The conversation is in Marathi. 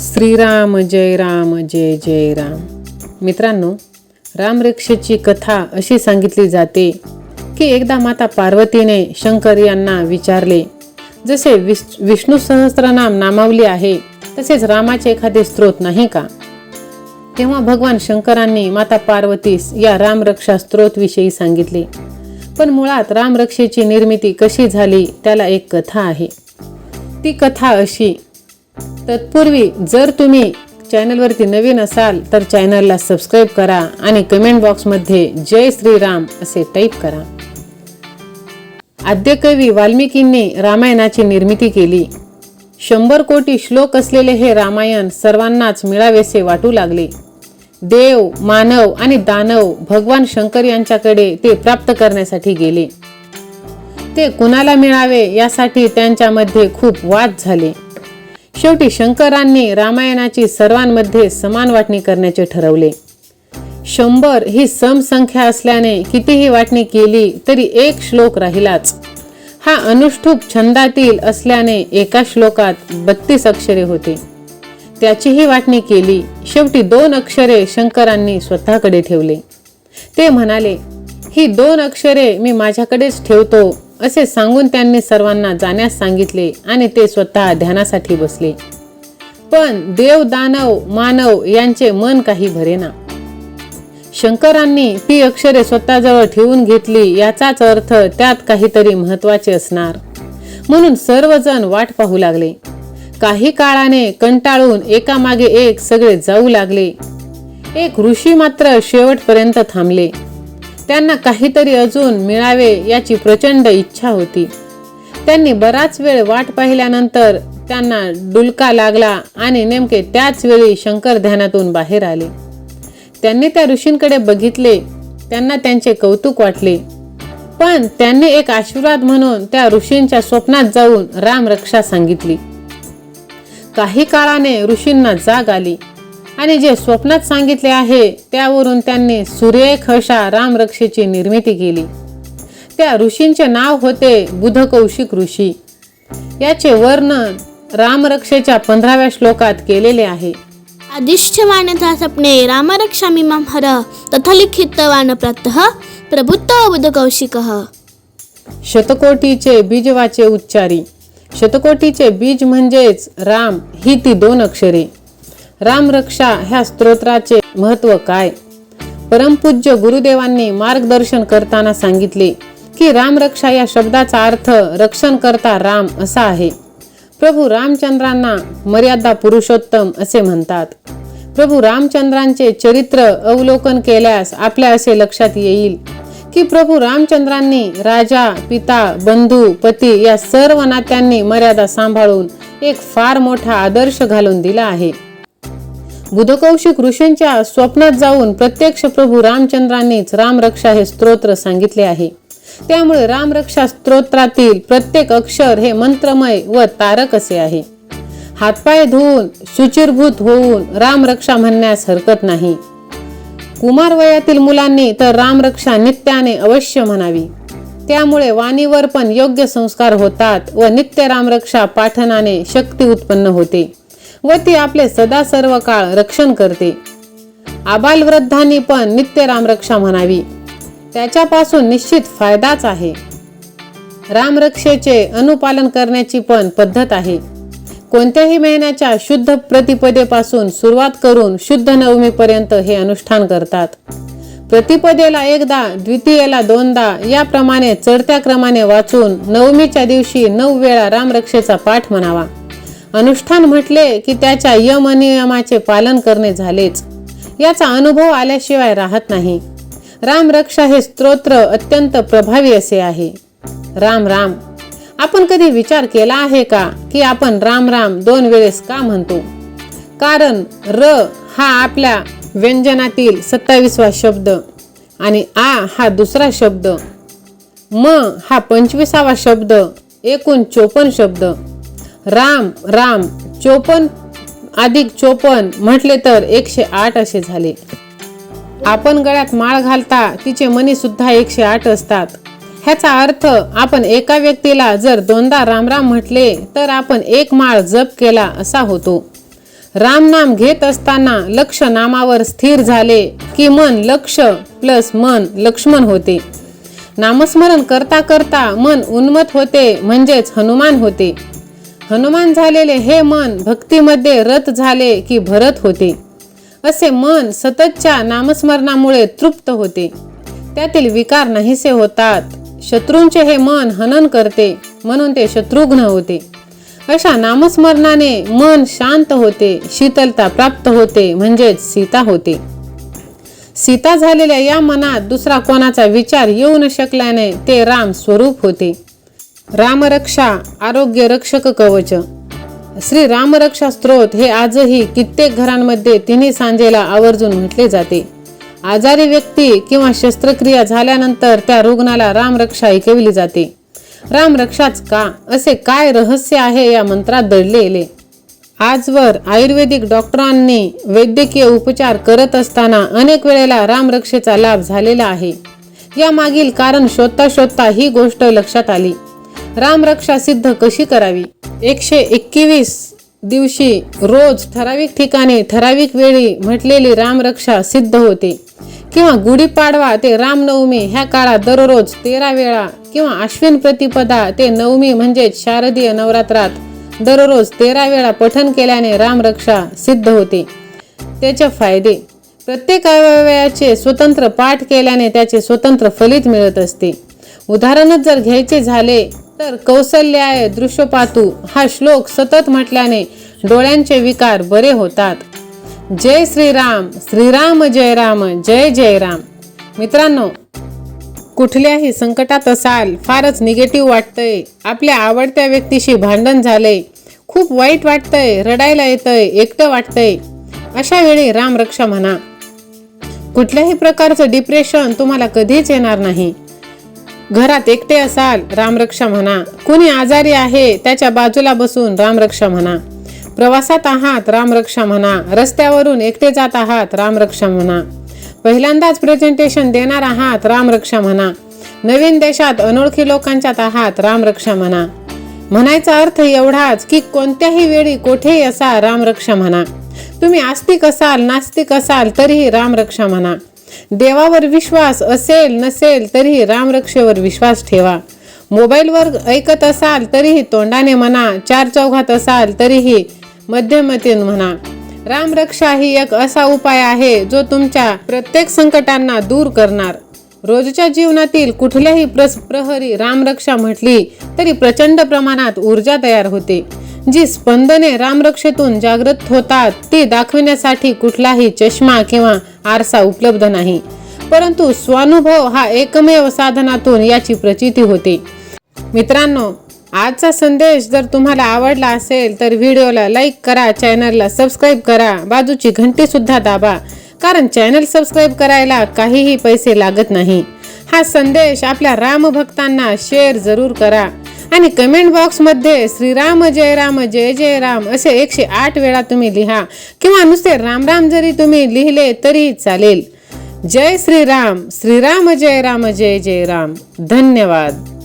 श्रीराम जय राम जय जय राम. मित्रांनो रामरक्षेची कथा अशी सांगितली जाते की एकदा माता पार्वतीने शंकर यांना विचारले जसे विस विष्णू सहस्त्रनाम नामावली आहे तसेच रामाचे एखादे स्त्रोत नाही का? तेव्हा भगवान शंकरांनी माता पार्वतीस या रामरक्षा स्त्रोतविषयी सांगितले. पण मुळात रामरक्षेची निर्मिती कशी झाली त्याला एक कथा आहे. ती कथा अशी तत्पूर्वी जर तुम्ही चॅनलवरती नवीन असाल तर चॅनलला सबस्क्राईब करा आणि कमेंट बॉक्समध्ये जय श्रीराम असे टाईप करा. आद्यकवी वाल्मिकींनी रामायणाची निर्मिती केली. शंभर कोटी श्लोक असलेले हे रामायण सर्वांनाच मिळावेसे वाटू लागले. देव मानव आणि दानव भगवान शंकर यांच्याकडे ते प्राप्त करण्यासाठी गेले. ते कुणाला मिळावे यासाठी त्यांच्यामध्ये खूप वाद झाले. शेवटी शंकरांनी रामायणाची सर्वांमध्ये समान वाटणी करण्याचे ठरवले. शंभर ही समसंख्या असल्याने कितीही वाटणी केली तरी एक श्लोक राहिलाच. हा अनुष्ठुप छंदातील असल्याने एका श्लोकात बत्तीस अक्षरे होते. त्याचीही वाटणी केली शेवटी दोन अक्षरे शंकरांनी स्वतःकडे ठेवले. ते म्हणाले ही दोन अक्षरे मी माझ्याकडेच ठेवतो असे सांगून त्यांनी सर्वांना जाण्यास सांगितले आणि ते स्वतः ध्यानासाठी बसले. पण देव दानव मानव यांचे मन काही भरेना. शंकरांनी ती अक्षरे स्वतःजवळ ठेवून घेतली याचाच अर्थ त्यात काहीतरी महत्त्वाचे असणार. म्हणून सर्वजण वाट पाहू लागले. काही काळाने कंटाळून एकामागे एक सगळे जाऊ लागले. एक ऋषी मात्र शेवटपर्यंत थांबले. त्यांना काहीतरी अजून मिळावे याची प्रचंड इच्छा होती. त्यांनी बराच वेळ वाट पाहिल्यानंतर त्यांना डुलका लागला आणि नेमके त्याच वेळी शंकर ध्यानातून बाहेर आले. त्यांनी त्या ऋषींकडे बघितले त्यांना त्यांचे कौतुक वाटले. पण त्यांनी एक आशीर्वाद म्हणून त्या ऋषींच्या स्वप्नात जाऊन रामरक्षा सांगितली. काही काळाने ऋषींना जाग आली. आणि जे स्वप्नात सांगितले आहे त्यावरून त्यांनी सुरेख अशा रामरक्षेची निर्मिती केली. त्या ऋषींचे नाव होते बुधकौशिक ऋषी. याचे वर्णन रामरक्षेच्या पंधराव्या श्लोकात केलेले आहे. आदिश्यमानथा स्वप्ने रामरक्षामिमं हर प्रातः प्रभुत्व बुधकौशिकः। शतकोटीचे बीजवाचे उच्चारी. शतकोटीचे बीज म्हणजेच राम ही ती दोन अक्षरे. रामरक्षा ह्या स्तोत्राचे महत्त्व काय? परमपूज्य गुरुदेवांनी मार्गदर्शन करताना सांगितले की रामरक्षा या शब्दाचा अर्थ रक्षण करता राम असा आहे. प्रभू रामचंद्रांना मर्यादा पुरुषोत्तम असे म्हणतात. प्रभू रामचंद्रांचे चरित्र अवलोकन केल्यास आपल्या असे लक्षात येईल की प्रभू रामचंद्रांनी राजा पिता बंधू पती या सर्व नात्यांनी मर्यादा सांभाळून एक फार मोठा आदर्श घालून दिला आहे. बुधकौशिक ऋषींच्या स्वप्नात जाऊन प्रत्यक्ष प्रभू रामचंद्रांनीच रामरक्षा हे स्तोत्र सांगितले आहे. त्यामुळे रामरक्षा स्तोत्रातील प्रत्येक अक्षर हे मंत्रमय व तारक असे आहे. हातपाय धुवून सुचिरभूत होऊन रामरक्षा म्हणण्यास हरकत नाही. कुमार वयातील मुलांनी तर रामरक्षा नित्याने अवश्य म्हणावी. त्यामुळे वाणीवर पण योग्य संस्कार होतात व नित्य रामरक्षा पाठनाने शक्ती उत्पन्न होते. व ती आपले सदा सर्व काळ रक्षण करते. आबालवृद्धांनी पण नित्य रामरक्षा म्हणावी. त्याच्यापासून निश्चित फायदाच आहे. रामरक्षेचे अनुपालन करण्याची पण पद्धत आहे. कोणत्याही महिन्याच्या शुद्ध प्रतिपदेपासून सुरुवात करून शुद्ध नवमीपर्यंत हे अनुष्ठान करतात. प्रतिपदेला एकदा द्वितीयेला दोनदा याप्रमाणे चढत्या क्रमाने वाचून नवमीच्या दिवशी नऊ वेळा रामरक्षेचा पाठ म्हणावा. अनुष्ठान म्हटले की त्याच्या यम नियमाचे पालन करणे झालेच. याचा अनुभव आल्याशिवाय राहत नाही. रामरक्षा हे स्तोत्र अत्यंत प्रभावी असे आहे. राम राम. आपण कधी विचार केला आहे का की आपण राम राम दोन वेळेस का म्हणतो? कारण र हा आपल्या व्यंजनातील सत्तावीसवा शब्द आणि आ हा दुसरा शब्द. म हा पंचवीसावा शब्द एकूण चोपन शब्द. राम राम चोपन अधिक चोपन म्हटले तर एकशे आठ असे झाले. आपण गळ्यात माळ घालता तिचे मनी सुद्धा एकशे आठ असतात. ह्याचा अर्थ आपण एका व्यक्तीला जर दोनदा रामराम म्हटले तर आपण एक माळ जप केला असा होतो. राम नाम घेत असताना लक्ष नामावर स्थिर झाले की मन लक्ष प्लस मन लक्ष्मण होते. नामस्मरण करता करता मन उन्मत होते म्हणजेच हनुमान होते. हनुमान झालेले हे मन भक्तीमध्ये रत झाले की भरत होते. असे मन सततच्या नामस्मरणामुळे तृप्त होते. त्यातील विकार नाहीसे होतात. शत्रूंचे हे मन हनन करते म्हणून ते शत्रुघ्न होते. अशा नामस्मरणाने मन शांत होते शीतलता प्राप्त होते म्हणजेच सीता होते. सीता झालेल्या या मनात दुसरा कोणाचा विचार येऊ न शकल्याने ते राम स्वरूप होते. रामरक्षा आरोग्य रक्षक कवच. श्री रामरक्षा स्त्रोत हे आजही कित्येक घरांमध्ये तिन्ही सांजेला आवर्जून म्हटले जाते. आजारी व्यक्ती किंवा शस्त्रक्रिया झाल्यानंतर त्या रुग्णाला रामरक्षा ऐकविली जाते. रामरक्षाच का? असे काय रहस्य आहे या मंत्रात दडलेले? आजवर आयुर्वेदिक डॉक्टरांनी वैद्यकीय उपचार करत असताना अनेक वेळेला रामरक्षेचा लाभ झालेला आहे. या मागील कारण शोधता शोधता ही गोष्ट लक्षात आली. रामरक्षा सिद्ध कशी करावी? एकशे एकवीस दिवशी रोज ठराविक ठिकाणी ठराविक वेळी म्हटलेली रामरक्षा सिद्ध होते. किंवा गुढीपाडवा ते रामनवमी ह्या काळात दररोज तेरा वेळा किंवा अश्विन प्रतिपदा ते नवमी म्हणजेच शारदीय नवरात्रात दररोज तेरा वेळा पठन केल्याने रामरक्षा सिद्ध होते. त्याचे फायदे. प्रत्येक अवयवाचे स्वतंत्र पाठ केल्याने त्याचे स्वतंत्र फलित मिळत असते. उदाहरणच जर घ्यायचे झाले तर कौसल्याय दृश्यपातू. हा श्लोक सतत म्हटल्याने डोळ्यांचे विकार बरे होतात. जय श्रीराम. श्रीराम जय राम जय जय राम. मित्रांनो कुठल्याही संकटात असाल फारच निगेटिव्ह वाटतंय. आपल्या आवडत्या व्यक्तीशी भांडण झालंय. खूप वाईट वाटतंय रडायला येतंय एकटं वाटतंय. अशा वेळी रामरक्षा म्हणा. कुठल्याही प्रकारचं डिप्रेशन तुम्हाला कधीच येणार नाही. घरात एकटे असाल रामरक्षा म्हणा. कुणी आजारी आहे त्याच्या बाजूला बसून रामरक्षा म्हणा. प्रवासात आहात रामरक्षा म्हणा. रस्त्यावरून एकटे जात आहात रामरक्षा म्हणा. पहिल्यांदाच प्रेझेंटेशन देणार आहात रामरक्षा म्हणा. नवीन देशात अनोळखी लोकांच्यात आहात रामरक्षा म्हणा. म्हणायचा अर्थ एवढाच की कोणत्याही वेळी कोठेही असा रामरक्षा म्हणा. तुम्ही आस्तिक असाल नास्तिक असाल तरीही रामरक्षा म्हणा. देवावर विश्वास असेल नसेल तरीही रामरक्षेवर विश्वास ठेवा. मोबाईलवर ऐकत असाल तरीही तोंडाने म्हणा. चार चौघात असाल तरीही मध्यमतीन म्हणा. रामरक्षा ही एक असा उपाय आहे जो तुमच्या प्रत्येक संकटांना दूर करणार. रोजच्या जीवनातील कुठल्याही प्रस प्रहरी रामरक्षा म्हटली तरी प्रचंड प्रमाणात ऊर्जा तयार होते. जी स्पंदने रामरक्षेतून जागृत होतात ती दाखविण्यासाठी कुठलाही चष्मा किंवा आरसा उपलब्ध नाही. परंतु स्वानुभव हा एकमेव साधनातून याची प्रचिती होते. मित्रांनो आजचा संदेश जर तुम्हाला आवडला असेल तर व्हिडिओला लाईक करा चॅनलला सबस्क्राईब करा बाजूची घंटीसुद्धा दाबा कारण चॅनल सबस्क्राईब करायला काहीही पैसे लागत नाही. हा संदेश आपल्या रामभक्तांना शेअर जरूर करा. आणि कमेंट बॉक्समध्ये श्रीराम जय राम जय जय राम असे एकशे आठ वेळा तुम्ही लिहा. किंवा नुसते राम राम जरी तुम्ही लिहिले तरीही चालेल. जय श्रीराम श्रीराम जय राम जय जय राम. धन्यवाद.